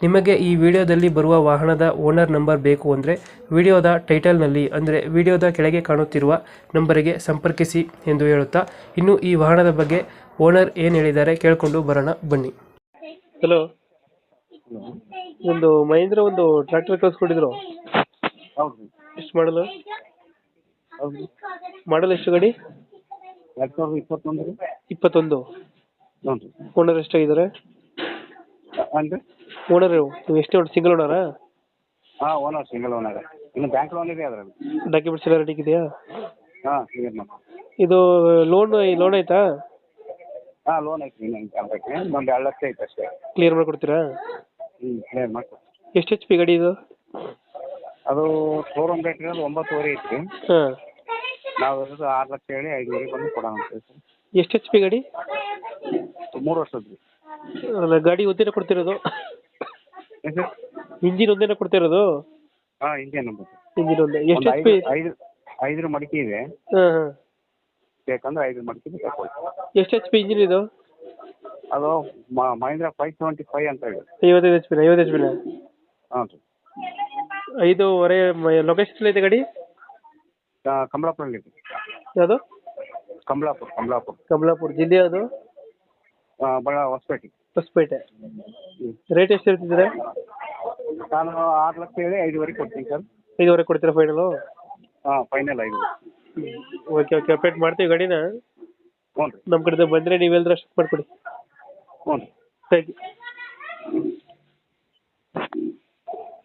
ನಿಮಗೆ ಈ ವಿಡಿಯೋದಲ್ಲಿ ಬರುವ ವಾಹನದ ಓನರ್ ನಂಬರ್ ಬೇಕು ಅಂದರೆ ವಿಡಿಯೋದ ಟೈಟಲ್ನಲ್ಲಿ ಅಂದರೆ ವಿಡಿಯೋದ ಕೆಳಗೆ ಕಾಣುತ್ತಿರುವ ನಂಬರಿಗೆ ಸಂಪರ್ಕಿಸಿ ಎಂದು ಹೇಳುತ್ತಾ ಇನ್ನು ಈ ವಾಹನದ ಬಗ್ಗೆ ಓನರ್ ಏನು ಹೇಳಿದ್ದಾರೆ ಕೇಳಿಕೊಂಡು ಬರೋಣ ಬನ್ನಿ. ಹಲೋ ಒಂದು ಮಹೇಂದ್ರ ಒಂದು ಟ್ರ್ಯಾಕ್ಟರ್ ಕಳಿಸ್ಕೊಟ್ಟಿದ್ರು ಹೌದು ಎಷ್ಟು ಮಾಡಲು? ಮಾಡಲು ಮಾಡಲ್ ಎಷ್ಟು ಗಾಡಿ? ಎರಡು ಸಾವಿರದ ಇಪ್ಪತ್ತೊಂದು. ರೀ ಇಪ್ಪತ್ತೊಂದು. ಹ್ಞೂ ರೀ ಓನರ್ ಎಷ್ಟಾಗಿದ್ದಾರೆ? ಅಂದರೆ? ಓನರ್ ನೀವು ಎಷ್ಟು ಸಿಂಗಲ್ ಓನರಾ ಹಾಂ ಓನರ್ ಸಿಂಗಲ್ ಓನರ್ ಇನ್ನು ಬ್ಯಾಂಕ್ ಲೋನ್ ಇದೆ ಅದರಲ್ಲಿ? ಡಾಕ್ಯುಮೆಂಟ್ಸ್ ಎಲ್ಲ ರೆಡಿ ಇದೆಯಾ ಹಾ ಕ್ಲಿಯರ್ ಮಾಡಿ ಇದು ಲೋನ್ ಲೋನ್ ಐತಾ ಹಾಂ ಲೋನ್ ಐತಿ ಇನ್ನು ಕಾಂಟ್ಯಾಕ್ಟ್ ಒಂದು ಎರಡು ಲಕ್ಷ ಐತೆ ಅಷ್ಟೇ. ಕ್ಲಿಯರ್ ಮಾಡಿಕೊಡ್ತೀರಾ? ಹ್ಞೂ ಕ್ಲಿಯರ್ ಮಾಡಿ ಎಷ್ಟು ಎಚ್ ಪಿ ಗಾಡಿ ಇದು? ಅದು ಶೋರೂಮ್ ರೇಟ್ ಇರೋದು ಒಂಬತ್ತುವರೆ ಐತಿ ಹಾಂ. ನಾವು ಇರೋದು ಆರು ಲಕ್ಷ ಹೇಳಿ ಐದುವರೆ ಬಂದು ಕೊಡೋಣ ಅಂತ ಹೇಳಿ ಎಷ್ಟು ಎಚ್ ಪಿ ಗಾಡಿ? ಮೂರು ವರ್ಷದ ರೀ ಅಲ್ಲ ಗಾಡಿ ಒಂದೇನ ಕೊಡ್ತಿರೋದು? ಏನು ಸರ್ ಇಂಜಿನ್ ಒಂದೇನ ಕೊಡ್ತಿರೋದು? ಹಾಂ ಇಂಡಿಯನ್ ನಂಬರ್ ಇಂಜಿನ್ ಒಂದೇ. ಎಷ್ಟು ಒಂದು ಎಚ್ ಪಿ ಐದು ಐದು ಐದರ ಮಡಿಕೆ ಇದೆ. ಹಾಂ ಹಾಂ. ಬೇಕಂದ್ರೆ ಐದು ಮಡಿಕೆ ತಗೊಳ್ಳಿ ಎಷ್ಟು ಎಚ್ ಪಿ ಇಂಜಿನ್ ಇದು? ಅದು ಮಹೇಂದ್ರ ಫೈವ್ ಸೆವೆಂಟಿ ಫೈವ್ ಅಂತ ಹೇಳಿ ಐವತ್ತೈದು ಎಚ್ ಪಿನ ಐವತ್ತು ಎಚ್ ಪಿನ ಹಾಂ ರೀ ಐದೂವರೆ ಲೊಕೇಶನ್ ಇದೆ ಗಾಡಿ? ಕಮಲಾಪುರಲ್ಲಿ ಇದೆ ಯಾವುದು? ಕಮಲಾಪುರ ಕಮಲಾಪುರ. ಕಮಲಾಪುರ. ಜಿಲ್ಲೆ ಅದು ಆ, ಬಳ ಹೊಸಪೇಟೆ. ಹೊಸಪೇಟೆ. ರೇಟ್ ಎಷ್ಟು ಹೇಳ್ತಿದ್ದೀರಾ? ನಾನು ಆರು ಲಕ್ಷ ಹೇಳಿ ಐದುವರೆ ಕೊಡ್ತೀನಿ ಸರ್. ಐದುವರೆ ಕೊಡ್ತೀರಾ ಫೈನಲು ಹಾಂ ಫೈನಲ್ ಐದು ಓಕೆ ಓಕೆ ಅಪ್ಡೇಟ್ ಮಾಡ್ತೀವಿ ಗಾಡಿನ. ಹ್ಞೂ ರೀ. ನಮ್ಮ ಕಡೆಯಿಂದ ಬಂದರೆ ನೀವೆಲ್ಲರೂ ಅಷ್ಟು ಮಾಡಿಕೊಡಿ. ಹ್ಞೂ ರೀ. Thank you